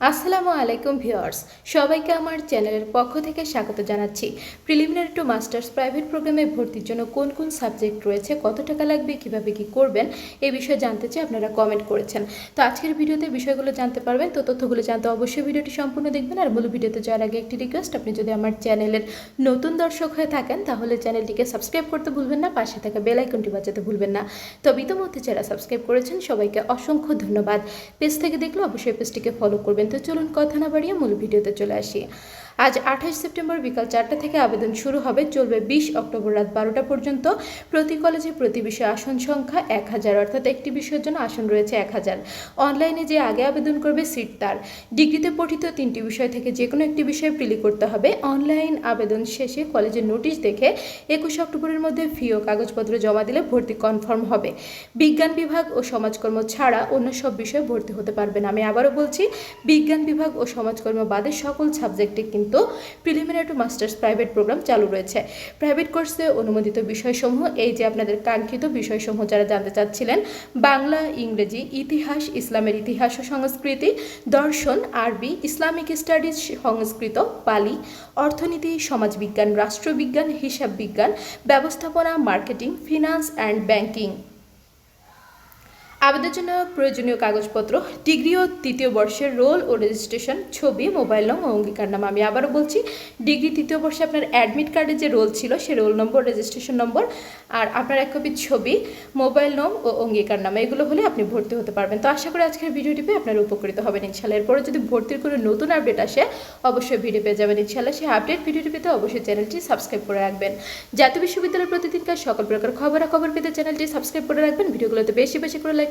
আসসালামু আলাইকুম ভিউয়ার্স, সবাইকে আমার চ্যানেলের পক্ষ থেকে স্বাগত জানাচ্ছি। প্রিলিমিনারি টু মাস্টার্স প্রাইভেট প্রোগ্রামে ভর্তির জন্য কোন কোন সাবজেক্ট রয়েছে, কত টাকা লাগবে, কীভাবে কি করবেন এই বিষয়ে জানতে চাই আপনারা কমেন্ট করেছেন। তো আজকের ভিডিওতে বিষয়গুলো জানতে পারবেন, তো তথ্যগুলো জানতে অবশ্যই ভিডিওটি সম্পূর্ণ দেখবেন আর মূল ভিডিওতে যাওয়ার আগে একটি রিকোয়েস্ট আপনি যদি আমার চ্যানেলের নতুন দর্শক হয়ে থাকেন, তাহলে চ্যানেলটিকে সাবস্ক্রাইব করতে ভুলবেন না, পাশে থাকা বেল আইকনটি বাজাতে ভুলবেন না। তবে ইতিমধ্যে যারা সাবস্ক্রাইব করেছেন, সবাইকে অসংখ্য ধন্যবাদ। পেজ থেকে দেখলে অবশ্যই পেজটিকে ফলো করবেন। তো চলুন কথা না বাড়িয়ে মূল ভিডিওতে চলে আসি। আজ আঠাশ সেপ্টেম্বর বিকাল চারটা থেকে আবেদন শুরু হবে। চলবে বিশ অক্টোবর রাত বারোটা পর্যন্ত। প্রতি কলেজে প্রতি বিষয়ে আসন সংখ্যা এক হাজার, অর্থাৎ একটি বিষয়ের জন্য আসন রয়েছে এক হাজার। অনলাইনে যে আগে আবেদন করবে সিট তার। ডিগ্রিতে পঠিত তিনটি বিষয় থেকে যে কোনো একটি বিষয়ে প্রিলি করতে হবে। অনলাইন আবেদন শেষে কলেজের নোটিশ দেখে একুশ অক্টোবরের মধ্যে ফি ও কাগজপত্র জমা দিলে ভর্তি কনফার্ম হবে। বিজ্ঞান বিভাগ ও সমাজকর্ম ছাড়া অন্য সব বিষয়ে ভর্তি হতে পারবেন আমি আবারও বলছি, বিজ্ঞান বিভাগ ও সমাজকর্ম বাদে সকল সাবজেক্টে কিন্তু preliminary to masters private program চালু রয়েছে। প্রাইভেট কোর্সে অনুমোদিত বিষয়সমূহ এই যে আপনাদের কাঙ্ক্ষিত বিষয়সমূহ যারা জানতে চাচ্ছিলেন, বাংলা, ইংরেজি, ইতিহাস, ইসলামের ইতিহাস ও সংস্কৃতি, দর্শন, আরবি, ইসলামিক স্টাডিজ, সংস্কৃত পালি অর্থনীতি, সমাজবিজ্ঞান, রাষ্ট্রবিজ্ঞান হিসাব বিজ্ঞান ব্যবস্থাপনা, মার্কেটিং, ফিনান্স অ্যান্ড ব্যাংকিং। আবেদনের জন্য প্রয়োজনীয় কাগজপত্র, ডিগ্রি ও তৃতীয় বর্ষের রোল ও রেজিস্ট্রেশন ছবি মোবাইল নং ও অঙ্গীকার নাম আমি আবারও বলছি। ডিগ্রি তৃতীয় বর্ষে আপনার অ্যাডমিট কার্ডে যে রোল ছিল, সে রোল নম্বর রেজিস্ট্রেশন নম্বর আর আপনার এক কপি ছবি মোবাইল নং ও অঙ্গীকার নাম, এগুলো হলে আপনি ভর্তি হতে পারবেন। তো আশা করি আজকের ভিডিওটি পেয়ে আপনারা উপকৃত হবেন ইনশাল্লাহ এরপরে যদি ভর্তির কোনো নতুন আপডেট আসে, অবশ্যই ভিডিও পেয়ে যাবেন ইনশাল্লাহ সেই আপডেট ভিডিওটি পেতে অবশ্যই চ্যানেলটি সাবস্ক্রাইব করে রাখবেন। জাতীয় বিশ্ববিদ্যালয়ের প্রতিদিনকার সকল প্রকার খবরাখবর পেতে চ্যানেলটি সাবস্ক্রাইব করে রাখবেন। ভিডিওগুলোতে বেশি বেশি করে লাইক